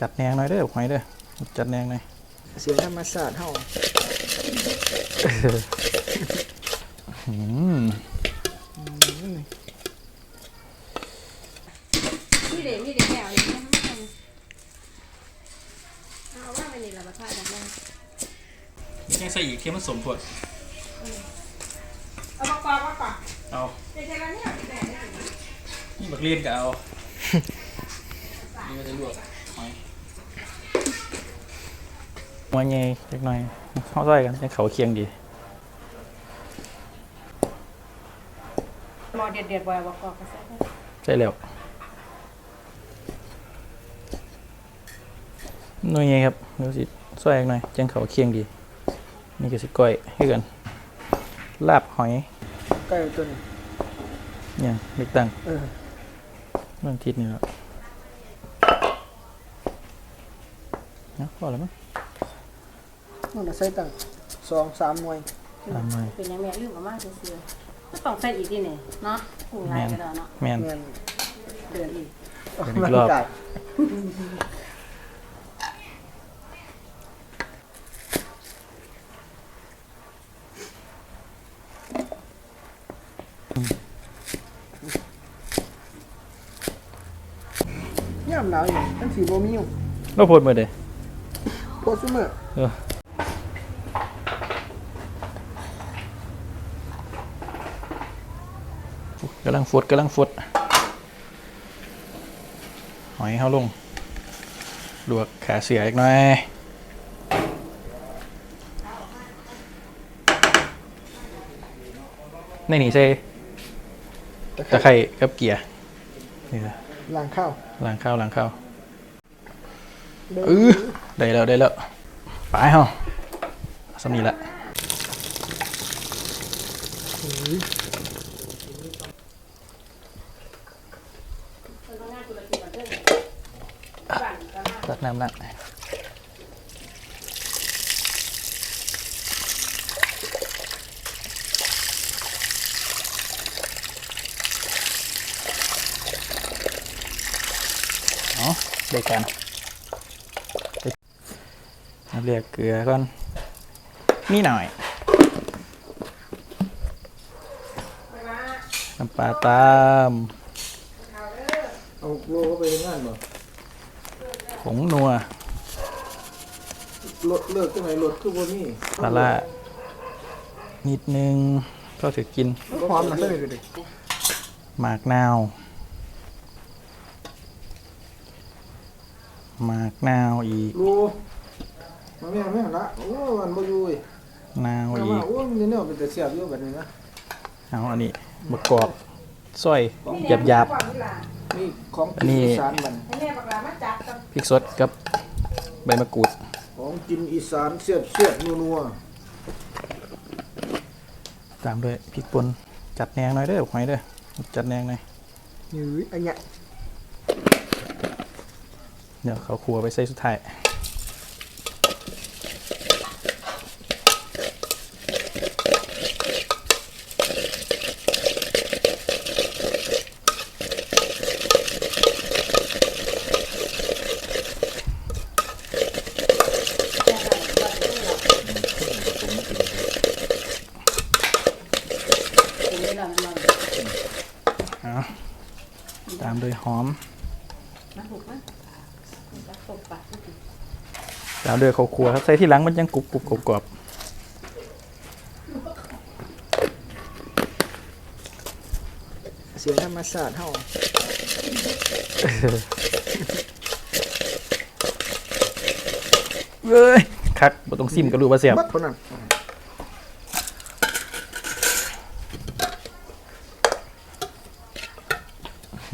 จัดแนงหน่อยเด้อหอยเด้อจัดแนงหน่อยเสียงธรรมชาติเฮาอืมนี่เด็นี่เด็แก้วนี่นะเอาว่ามันนี่ละมาทายกันแม่ยังใส่อีกเทียมผสมถั่วเอาประกอบประกอบเอาเด็กๆแล้วเนี่ยแต่เนี่ยนี่บักเลียนก็เอานี่ก็จะลวก หอยหัวใหญ่เล็กน้อยเข้าซอยกันให้เขาเคียงดีหมอเด็ดเด็ดๆบ่อยประกอบกันซะใช่แล้วหน่วยไงครับเดี๋ยวสิซอยอีกหน่อยจังเขาเคียงดี นี่ก็สิก้อยให้กันลาบหอยใกล้ตัวนี้เนี่ยเล็กตังเออเรื่องทิศนี่แหละนะพอแล้วมั้ง มันน่ะใส่ตั้งสองสามหน่วยตามหน่อยเป็นยังแม่ลืมกับมาซื่อๆก็ต้องใส่อีกทีนี่เนาะปรุงหลายก็ได้วเนาะแมนแม่นเดินอีกเดี๋ยวอีกรอบมันกัดยามหนาวอยู่มันสิบ่มีอยู่เราพูดมาเด้โพดซุมื้อเออำลังฟดกำลังฟดหอยเข้าลง ลวกขาเสืออีกหน่อย ในนี่ใส่ตะไคร้กับเกียร์นี่นะล้างข้าวล้างข้าวล้างข้าวเด้อเออได้แล้วได้แล้วไปเฮาสำนีละ ตักน้ำละเอาได้กันเอาเรียกเกลือก่อนนี่หน่อยน้ำปลาตามเอาโลเข้าไปในงานบ่ ผงนัวรถเลิกจังไหนรถคือบ่มีปลาร้านิดนึงก็ถือกินพร้อมนะเด้อเด้อหมากนาวหมากนาวอีกโลมาแม่แม่ละโอ้มันบ่อยู่เว้ยนาวเอาอีมากโอ้มันเนี่ยเป็นแต่เสียบอยู่แบบนี้นะเอาอันนี้บกกรอบ สร้อยหยาบหยาบนี่ของอันนี้กินอีสานมันให้แม่บักหลามาจับกันๆพริกสดกับใบมะกรูด ของกินอีสานเสียบเสียบนัวตามด้วยพริกป่นจัดแนงหน่อยเด้อหอยเด้อจัดแนงหน่อยๆนี่อันเนี้ยเดี๋ยวเขาครัวไปใส่สุดท้าย เอาตามด้วยหอม มาถูกมั้ยจะตกปากตามด้วยข้าวคั่วครับใส่ที่หลังมันยังกรุบกรุบกรอบกรอบเสียงธรรมชาติเฮาเอ้ยคักบ่ต้องซิมก็รู้ว่าเสียบ บัดเท่านั้น อืม โ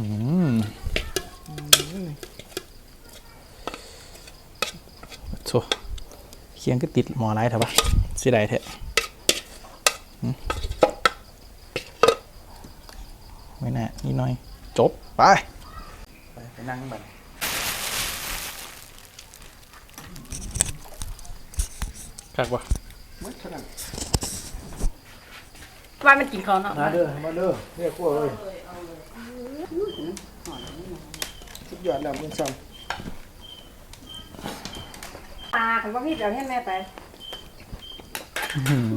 ซเคียงก็ติดหมอไรเถอะปะเสียดายแท้อืมไม่แน่นี่หน่อย จบ ไป ไปไปนั่งบัดคักวะบัดเท่านั้นว่ามันกินของเนาะมาเด้อมาเด้อเรียกพวกเลย สุดยอดแล้วมึงซ้ปลาของบ่มีเดี๋ยวให้แม่ไป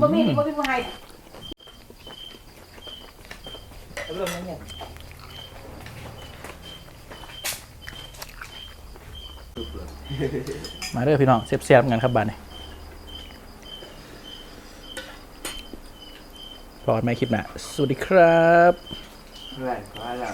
บ่มีนี่บ่มีผู้ให้เริ่มแล้วเนี่ยมาเด้อพี่น้องเสียบๆกันครับบ้านนี้พอกันไหมคลิปหนะสวัสดีครับ เพื่อนก็ให้เรา